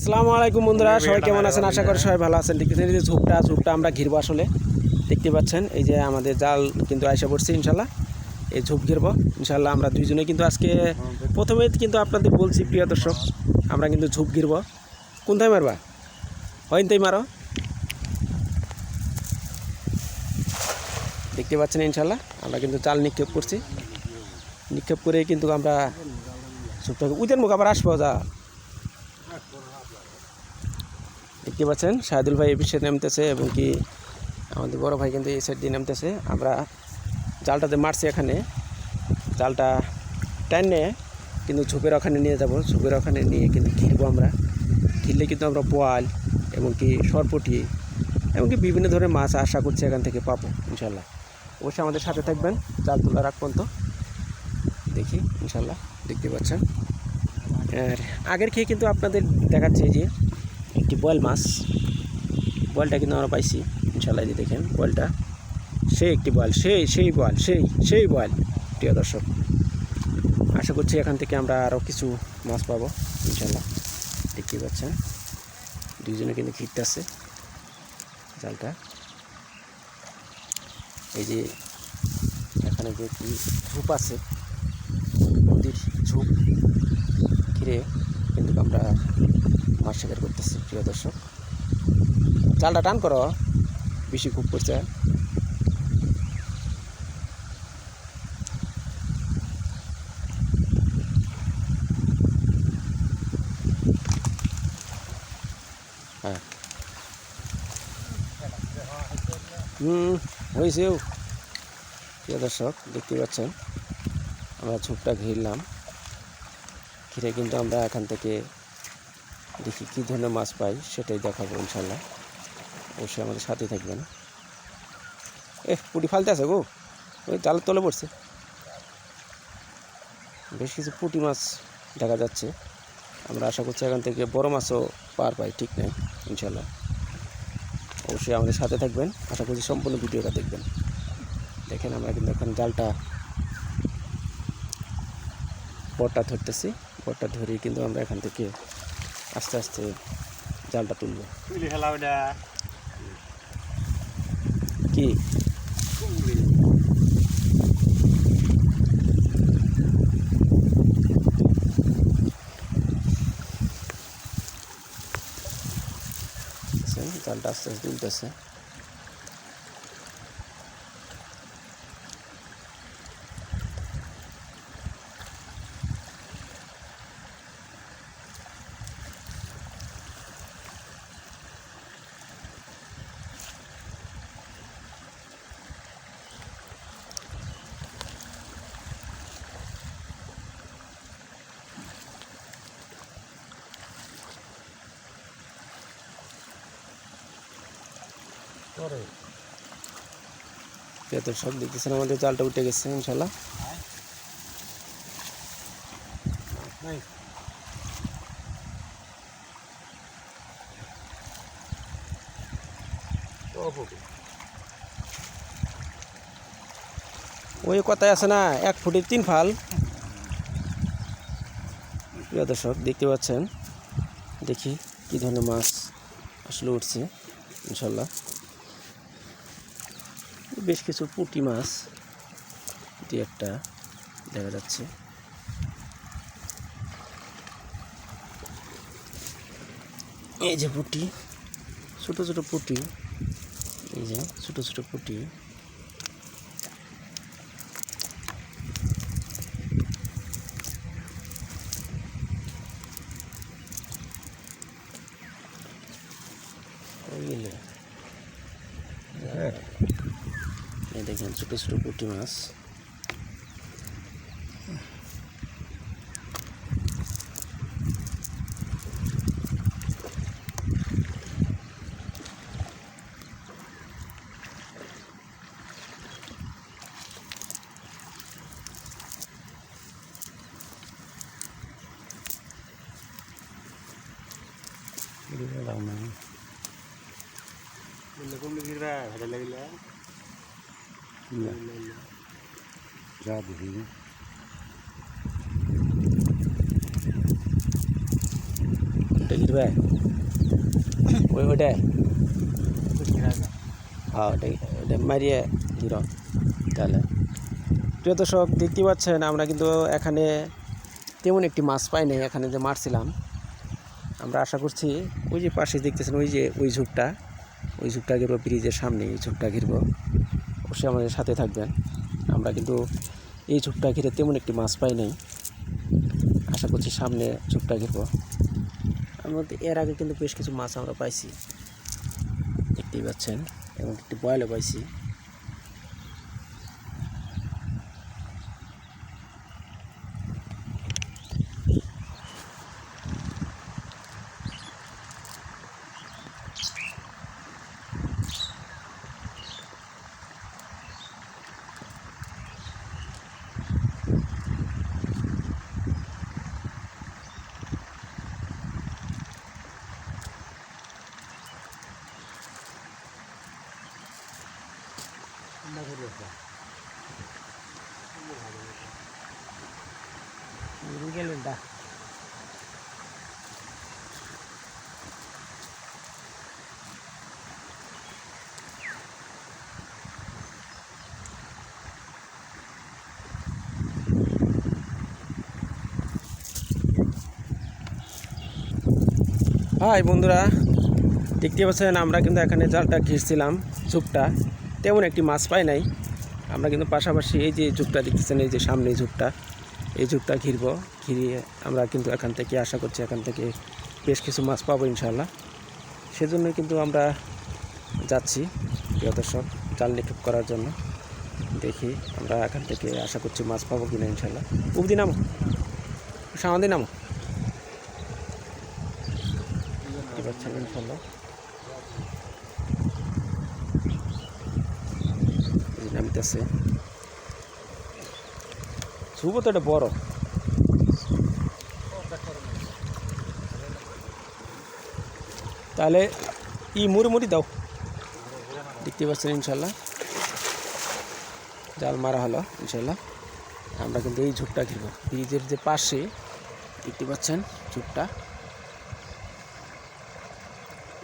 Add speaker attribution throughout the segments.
Speaker 1: আসসালামু আলাইকুম বন্ধুরা সবাই কেমন আছেন? আশা করি সবাই ভালো আছেন। দেখতেছেন এই যে ঝোপটা ঝোপটা আমরা ঘিরবো আসলে। দেখতে পাচ্ছেন এই যে আমাদের জাল কিন্তু আয়সা পড়ছে ইনশাল্লাহ। এই ঝোপ ঘিরবো ইনশাল্লাহ আমরা দুইজনে কিন্তু আজকে প্রথমে কিন্তু আপনাদের বলছি প্রিয় দর্শক আমরা কিন্তু ঝোপ ঘিরবো। কোনথায় মারবা? হইন তাই মারো। দেখতে পাচ্ছেন ইনশাল্লাহ আমরা কিন্তু জাল নিক্ষেপ করছি। নিক্ষেপ করে কিন্তু আমরা ঝোপটাকে উদের মুখ আবার আসব যা। দেখতে পাচ্ছেন শাহিদুল ভাই এই সাইড নামতেছে এবং কি আমাদের বড় ভাই কিন্তু এই সাইড দিয়ে নামতেছে। আমরা জালটাতে মারছি এখানে। জালটা টাইনে কিন্তু ঝোপের ওখানে নিয়ে যাব। ঝোপের ওখানে নিয়ে কিন্তু ঘিরবো আমরা। ঘিরলে কিন্তু আমরা বোয়াল এবং কি সরপটি এমনকি বিভিন্ন ধরনের মাছ আশা করছি এখান থেকে পাবো ইনশাল্লাহ অবশ্যই আমাদের সাথে থাকবেন জাল তোলা রাখ পর্যন্ত। দেখি ইনশাল্লাহ দেখতে পাচ্ছেন। আর আগের খেয়ে কিন্তু আপনাদের দেখাচ্ছে যে একটি বয়েল মাছ। বয়েলটা কিন্তু আমরা পাইছি ইনশাল্লাহ এই যে দেখেন বয়েলটা সেই একটি বয়েল সেই সেই বয়েল সেই সেই বয়েল প্রিয় দর্শক, আশা করছি এখান থেকে আমরা আরও কিছু মাছ পাবো ইনশাল্লাহ দেখতে পাচ্ছেন, দুইজনে কিন্তু আছে জালটা। এই যে এখানে যে কি ঝোপ আছে, নদীর ঝোপ ঘিরে কিন্তু আমরা মাছ শিকার করতেছি, প্রিয় দর্শক। জালটা টান করো, বেশি খুব পড়ছে হ্যাঁ। হুম হয়েছেও প্রিয় দর্শক দেখতে পাচ্ছেন, আমরা ঝোপটা ঘিরলাম। ঘিরে কিন্তু আমরা এখান থেকে দেখি কী ধরনের মাছ পাই, সেটাই দেখাবো ইনশাল্লাহ। অবশ্যই আমাদের সাথে থাকবেন। এ পুটি ফালতে আছে গো। ওই জালের তলে পড়ছে। বেশ কিছু পুঁটি মাছ দেখা যাচ্ছে। আমরা আশা করছি এখান থেকে বড় মাছও পার পাই, ঠিক নেই? ইনশাল্লাহ। অবশ্যই আমাদের সাথে থাকবেন। আশা করছি সম্পূর্ণ ভিডিওটা দেখবেন। দেখেন আমরা কিন্তু এখন জালটা বটটা ধরতেছি। বটটা ধরেই কিন্তু আমরা এখান থেকে আস্তে আস্তে জালটা তুলবো। কি? জালটা আস্তে আস্তে তুলতেছে। প্রিয় দর্শক দেখতেছেন আমাদের জালটা উঠে গেছে ইনশাল্লাহ। ওই কথায় আছে না এক ফুটের তিন ফাল। প্রিয় দর্শক দেখতে পাচ্ছেন? দেখি কি ধরনের মাছ আসলে উঠছে ইনশাল্লাহ। বেশ কিছু পুঁটি মাছ। এটি একটা দেখা যাচ্ছে। এই যে পুঁটি, ছোট ছোট পুঁটি। এই যে ছোট ছোট পুঁটি ওই গেলে এই দেখেন ছোটো ছোটো পুঁটি মাছ।
Speaker 2: কুমড়ি গিরবা ভালো লাগিলা
Speaker 3: যা
Speaker 1: ওই ওইটাই হ্যাঁ ওটাই ওটা মারিয়ে ঘির তাহলে প্রিয় দর্শক দেখতে পাচ্ছেন আমরা কিন্তু এখানে তেমন একটি মাছ পাই নাই এখানে যে মারছিলাম আমরা আশা করছি ওই যে পাশে দেখতেছেন ওই যে ওই ঝুপটা ওই ঝুপটা ঘিরবো ব্রিজের সামনে এই ঝুপটা ঘিরবো। অবশ্যই আমাদের সাথে থাকবেন। আমরা কিন্তু এই ঝুপটা ঘিরে তেমন একটি মাছ পাই নাই। আশা করছি সামনে ঝুপটা ঘিরব। আমরা এর আগে কিন্তু বেশ কিছু মাছ আমরা পাইছি। দেখতেই পাচ্ছেন, এবং একটি বয়লও পাইছি। হাই বন্ধুরা দেখতে পাচ্ছেন, আমরা কিন্তু এখানে জালটা ঘিরছিলাম, ঝুপটা। তেমন একটি মাছ পাই নাই। আমরা কিন্তু পাশাপাশি এই যে ঝুপটা দেখতেছেন, এই যে সামনে ঝুপটা, এই ঝুপটা ঘিরব। ঘিরিয়ে আমরা কিন্তু এখান থেকে, আশা করছি এখান থেকে বেশ কিছু মাছ পাবো ইনশাল্লাহ সেজন্য কিন্তু আমরা যাচ্ছি, প্রিয় দর্শক, জাল নিক্ষেপ করার জন্য। দেখি আমরা এখান থেকে আশা করছি মাছ পাবো কিনা ইনশাল্লাহ উবদি নামো। সামাদি নামো দেখতে পাচ্ছেন ইনশাল্লাহ নামতেছে। শুভ তো এটা বড়। তাহলে ই মুড়ি মুড়ি দাও। দেখতে পাচ্ছেন ইনশাল্লাহ জাল মারা হলো ইনশাল্লাহ আমরা কিন্তু এই ঝুপটা ঘিরব। ব্রিজের যে পাশে দেখতে পাচ্ছেন ঝুপটা।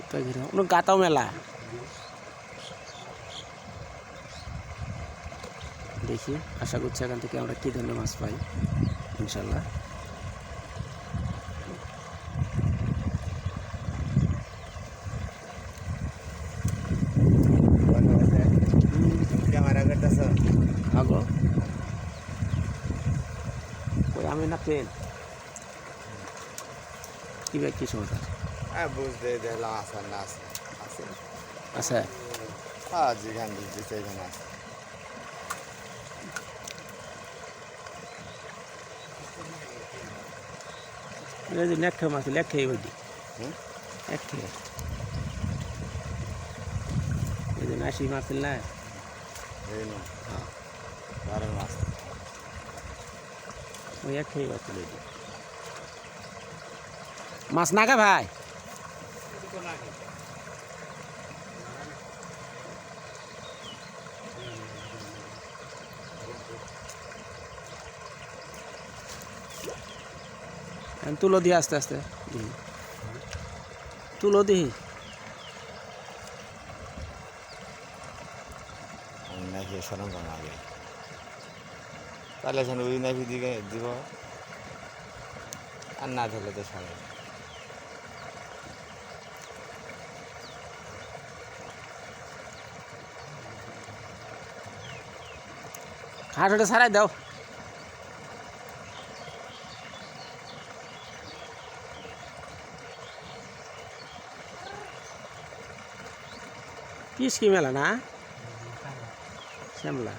Speaker 1: ঝুপটা ঘিরব ওনো গাতাও মেলা। দেখি, আশা করছি এখান থেকে আমরা কী ধরনের মাছ পাই, ইনশাল্লাহ।
Speaker 2: ক্যামেরা করতেছ
Speaker 1: আগো। কই, আমি না পেন?
Speaker 2: হ্যাঁ বুঝতে দেখলাম আসার না আছে আছে
Speaker 1: আছে
Speaker 2: হ্যাঁ যেখানে দিচ্ছে
Speaker 1: এই যে লেখা মাছ ওইটি লেখে নাসি মাছ না
Speaker 2: নো বারো
Speaker 1: ওই একটাই মাছ ওইটি মাছ নাগা ভাই তুলো দিয়ে আস্তে আস্তে। তুলো দিহি
Speaker 2: নাকি সরম কম আগে। তাহলে ওই নাকি দিকে দিব আর না ধরলে তো সরম
Speaker 1: হাঁটুটা সারাই দাও। কিসকি মেলা না? শ্যামলা।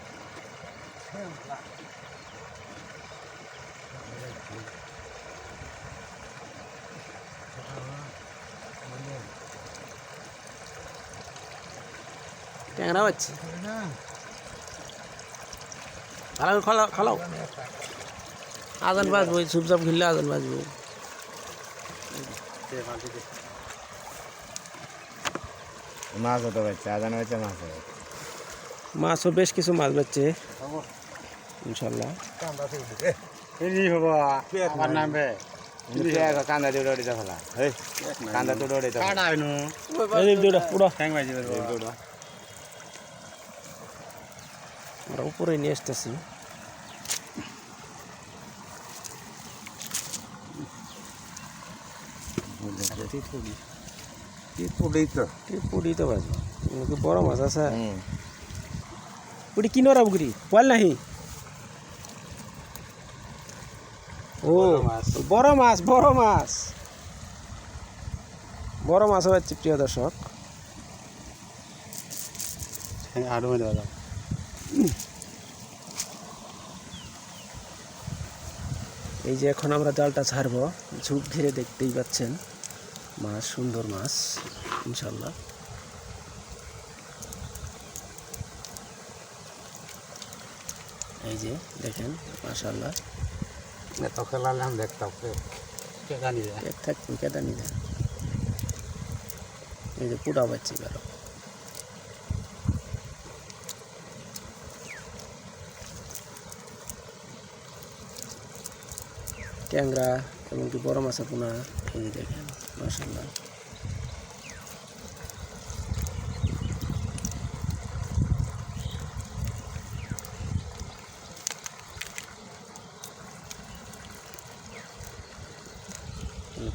Speaker 1: ট্যাংরা হচ্ছে। করে খালাও খালাও। আজান বাজবো চুপচাপ ঘিরলে আজান বাজবো।
Speaker 2: মাছ হতে পারছে আদান হয়েছে মাছ
Speaker 1: মাছও বেশ কিছু মাছ বাচ্ছে। ইনশাল্লাহ।
Speaker 2: কান্দা ফেলা কান্দা
Speaker 1: দিয়ে পুরো
Speaker 3: ঠ্যাং বাজি
Speaker 1: আমরা উপরে নিয়ে আসতেছি।
Speaker 3: তো।
Speaker 1: নাকি বড় মাছ আছে?
Speaker 2: হুম।
Speaker 1: পুরি কি নরা বল নাহি। ও বড় মাছ। বড় মাছ বড় মাছ। হচ্ছে প্রিয় দর্শক।
Speaker 3: আরও মেরে দাও
Speaker 1: এই যে এখন আমরা জালটা ছাড়বো। ঝুপ ঘিরে দেখতেই পাচ্ছেন। মাছ সুন্দর মাছ ইনশাল্লাহ। এই যে দেখেন মাশাল্লাহ
Speaker 3: এত খেলালাম দেখতাম। কে জানি যায়
Speaker 1: কেদানি দেন এই যে পুরা পাচ্ছি গেল। ট্যাংরা এমনকি বড় মাছা পোনা এই যে দেখেন মাসাল্লাহ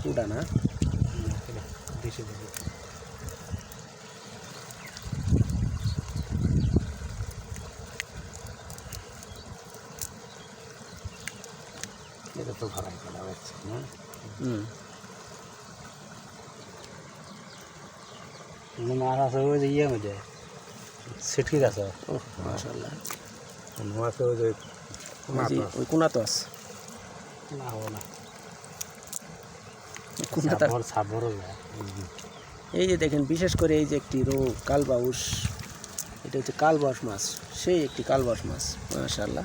Speaker 1: পুডা না
Speaker 3: বেশি দেবে এটা তো ভাড়াই করা হচ্ছে না
Speaker 1: হুম
Speaker 3: মাছ আছে ওই যে ইয়ে মধ্যে সিটকি আছে।
Speaker 1: ও মাশাল্লাহ
Speaker 3: মাছ ওই যে
Speaker 1: ওই কোনা তো আছে।
Speaker 3: না হব না।
Speaker 1: কোনা তো
Speaker 3: সাবর সাবরও যায়।
Speaker 1: এই যে দেখেন বিশেষ করে এই যে একটি রো কালবাউস এটা হচ্ছে কালবাউস মাছ। সেই একটি কালবাউস মাছ মাশাল্লাহ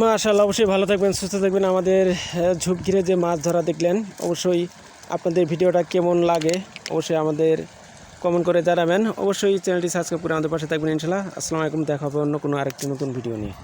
Speaker 1: মাশাল্লাহ অবশ্যই ভালো থাকবেন, সুস্থ থাকবেন। আমাদের ঝুপ ঘিরে যে মাছ ধরা দেখলেন, অবশ্যই আপনাদের ভিডিওটা কেমন লাগে, অবশ্যই আমাদের কমেন্ট করে জানাবেন। অবশ্যই চ্যানেলটি সাবস্ক্রাইব করে আমাদের পাশে থাকবেন ইনশাল্লাহ আসসালামু আলাইকুম, দেখা হবে অন্য কোনো আরেকটি নতুন ভিডিও নিয়ে।